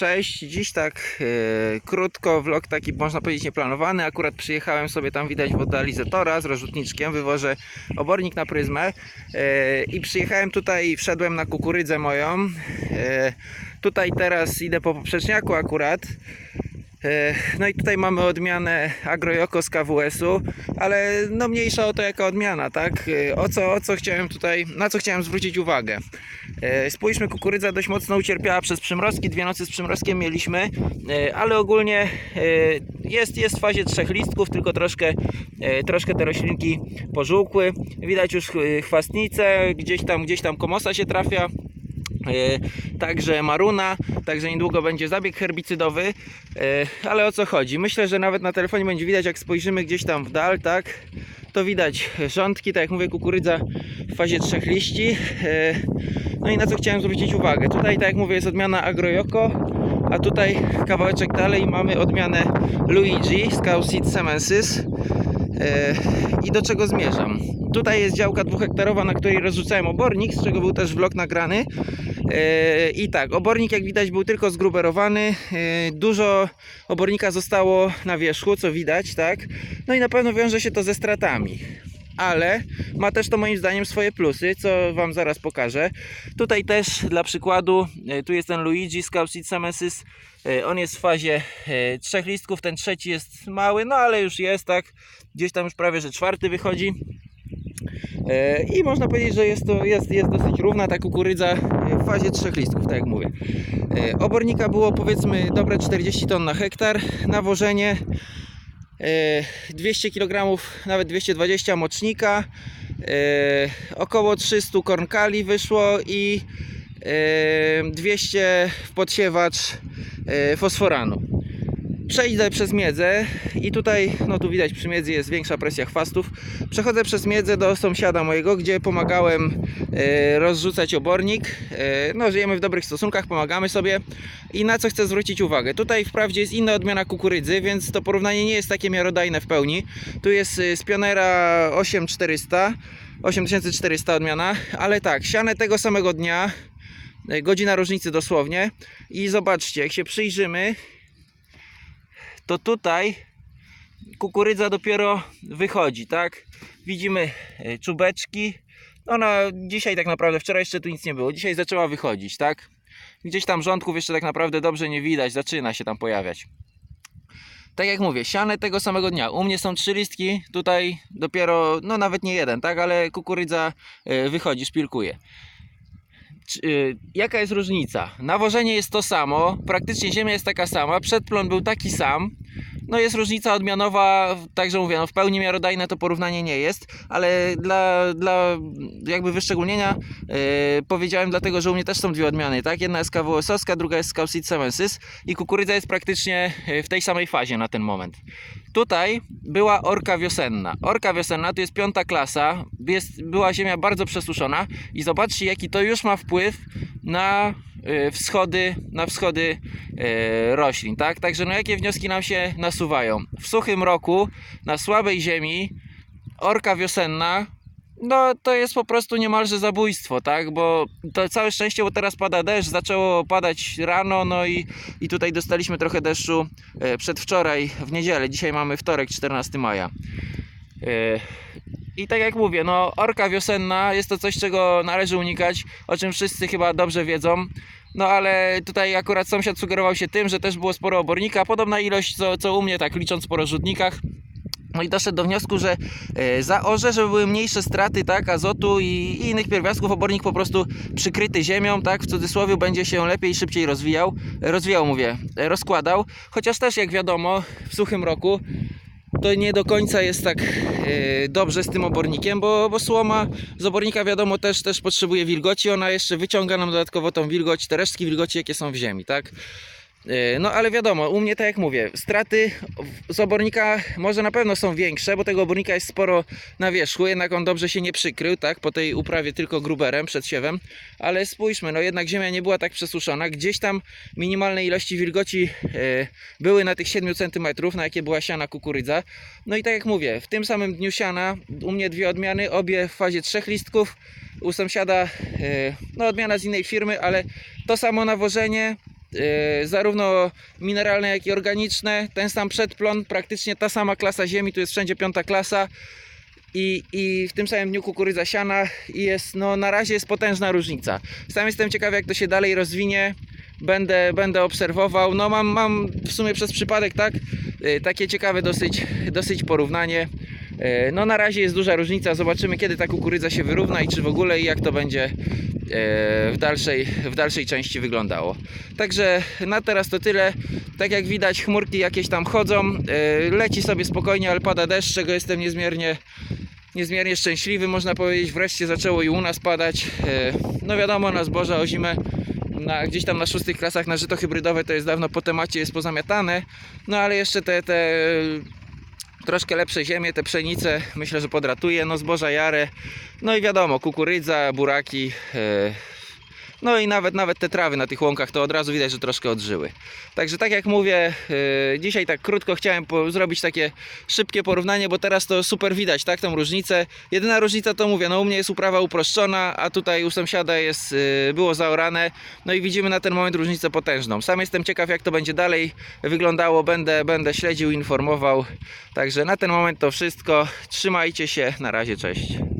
Cześć, dziś tak e, krótko, vlog taki można powiedzieć nieplanowany. Akurat przyjechałem sobie tam widać w z rozrzutniczkiem, wywożę obornik na pryzmę e, i przyjechałem tutaj, wszedłem na kukurydzę moją. E, tutaj teraz idę po poprzeczniaku akurat. E, No i tutaj mamy odmianę Agrojoko z KWS-u, ale no mniejsza o to jaka odmiana, tak? E, O co, o co chciałem tutaj, na co chciałem zwrócić uwagę. E, Spójrzmy, kukurydza dość mocno ucierpiała przez przymrozki, dwie nocy z przymrozkiem mieliśmy, ale ogólnie jest, jest w fazie trzech listków, tylko troszkę, troszkę te roślinki pożółkły. Widać już e, chwastnicę, gdzieś tam, gdzieś tam komosa się trafia. E, Także maruna, także niedługo będzie zabieg herbicydowy. E, Ale o co chodzi? Myślę, że nawet na telefonie będzie widać, jak spojrzymy gdzieś tam w dal, tak? To widać rządki, tak jak mówię, kukurydza w fazie trzech liści. E, No i na co chciałem zwrócić uwagę? Tutaj, tak jak mówię, jest odmiana Agrojoko, a tutaj kawałeczek dalej mamy odmianę Luigi Scousit Semensis. E, I do czego zmierzam? Tutaj jest działka dwuhektarowa, na której rozrzucałem obornik, z czego był też vlog nagrany. E, I tak, obornik jak widać był tylko zgruberowany. E, Dużo obornika zostało na wierzchu, co widać, tak? No i na pewno wiąże się to ze stratami. Ale ma też to moim zdaniem swoje plusy, co Wam zaraz pokażę. Tutaj też dla przykładu, e, tu jest ten Luigi Scousit Semensis. E, On jest w fazie e, trzech listków, ten trzeci jest mały, no ale już jest, tak? Gdzieś tam już prawie, że czwarty wychodzi. I można powiedzieć, że jest to jest, jest dosyć równa ta kukurydza w fazie trzech listków, tak jak mówię. Obornika było powiedzmy dobre 40 ton na hektar, nawożenie 200 kg, nawet 220 mocznika, e, około 300 kornkali wyszło i e, 200 w podsiewacz e, fosforanu. Przejdę przez miedzę i tutaj, no tu widać przy miedzy jest większa presja chwastów. Przechodzę przez miedzę do sąsiada mojego, gdzie pomagałem e, rozrzucać obornik. E, no żyjemy w dobrych stosunkach, pomagamy sobie. I na co chcę zwrócić uwagę? Tutaj wprawdzie jest inna odmiana kukurydzy, więc to porównanie nie jest takie miarodajne w pełni. Tu jest e, z Pionera 8400, 8400 odmiana, ale tak, siane tego samego dnia, e, godzina różnicy dosłownie. I zobaczcie, jak się przyjrzymy, to tutaj kukurydza dopiero wychodzi, tak? Widzimy e, czubeczki. Ona dzisiaj tak naprawdę, wczoraj jeszcze tu nic nie było, dzisiaj zaczęła wychodzić, tak? Gdzieś tam rządków jeszcze tak naprawdę dobrze nie widać, zaczyna się tam pojawiać. Tak jak mówię, siane tego samego dnia. U mnie są trzy listki, tutaj dopiero, no nawet nie jeden, tak? Ale kukurydza e, wychodzi, szpilkuje. Y, Jaka jest różnica? Nawożenie jest to samo, praktycznie ziemia jest taka sama, przedplon był taki sam. No jest różnica odmianowa, także mówię, no w pełni miarodajne to porównanie nie jest, ale dla, dla jakby wyszczególnienia yy, powiedziałem dlatego, że u mnie też są dwie odmiany, tak? Jedna jest KWS-owska, druga jest Scousit Semensis i kukurydza jest praktycznie yy, w tej samej fazie na ten moment. Tutaj była orka wiosenna. Orka wiosenna to jest piąta klasa, jest, była ziemia bardzo przesuszona i zobaczcie jaki to już ma wpływ na wschody, na wschody y, roślin, tak? Także no jakie wnioski nam się nasuwają? W suchym roku, na słabej ziemi, orka wiosenna, no to jest po prostu niemalże zabójstwo, tak? Bo to całe szczęście, bo teraz pada deszcz, zaczęło padać rano, no i, i tutaj dostaliśmy trochę deszczu e, przedwczoraj w niedzielę, dzisiaj mamy wtorek, 14 maja. I tak jak mówię, no orka wiosenna jest to coś, czego należy unikać, o czym wszyscy chyba dobrze wiedzą. No ale tutaj akurat sąsiad sugerował się tym, że też było sporo obornika, podobna ilość co, co u mnie, tak licząc po rozrzutnikach. No i doszedł do wniosku, że e, za orze, żeby były mniejsze straty tak, azotu i, i innych pierwiastków, obornik po prostu przykryty ziemią, tak, w cudzysłowie będzie się lepiej, szybciej rozwijał, e, rozwijał mówię, e, rozkładał, chociaż też jak wiadomo w suchym roku to nie do końca jest tak e, dobrze z tym obornikiem, bo, bo słoma z obornika wiadomo też, też potrzebuje wilgoci, ona jeszcze wyciąga nam dodatkowo tą wilgoć, te resztki wilgoci jakie są w ziemi, tak? E, No ale wiadomo, u mnie tak jak mówię, straty z obornika może na pewno są większe, bo tego obornika jest sporo na wierzchu, jednak on dobrze się nie przykrył, tak, po tej uprawie tylko gruberem przed siewem, ale spójrzmy, no jednak ziemia nie była tak przesuszona, gdzieś tam minimalne ilości wilgoci e, były na tych 7 cm, na jakie była siana kukurydza, no i tak jak mówię, w tym samym dniu siana u mnie dwie odmiany, obie w fazie trzech listków, u sąsiada e, no odmiana z innej firmy, ale to samo nawożenie, zarówno mineralne, jak i organiczne. Ten sam przedplon, praktycznie ta sama klasa ziemi, tu jest wszędzie piąta klasa. I, I w tym samym dniu kukurydza siana i jest, no na razie jest potężna różnica. Sam jestem ciekaw jak to się dalej rozwinie. Będę, będę obserwował. No mam, mam w sumie przez przypadek tak, y, takie ciekawe dosyć, dosyć porównanie. Y, No na razie jest duża różnica. Zobaczymy kiedy ta kukurydza się wyrówna i czy w ogóle i jak to będzie y, w dalszej, w dalszej części wyglądało. Także na teraz to tyle. Tak jak widać chmurki jakieś tam chodzą. Y, Leci sobie spokojnie, ale pada deszcz, czego jestem niezmiernie niezmiernie szczęśliwy, można powiedzieć. Wreszcie zaczęło i u nas padać. E, No wiadomo, na zboża o zimę na, gdzieś tam na szóstych klasach na żyto hybrydowe to jest dawno po temacie, jest pozamiatane. No ale jeszcze te, te troszkę lepsze ziemie, te pszenice myślę, że podratuje. No zboża jare, no i wiadomo, kukurydza, buraki. e, No i nawet, nawet te trawy na tych łąkach to od razu widać, że troszkę odżyły. Także tak jak mówię, yy, dzisiaj tak krótko chciałem zrobić takie szybkie porównanie, bo teraz to super widać, tak, tą różnicę. Jedyna różnica to mówię, no u mnie jest uprawa uproszczona, a tutaj u sąsiada jest, yy, było zaorane. No i widzimy na ten moment różnicę potężną. Sam jestem ciekaw jak to będzie dalej wyglądało, będę, będę śledził, informował. Także na ten moment to wszystko. Trzymajcie się, na razie, cześć.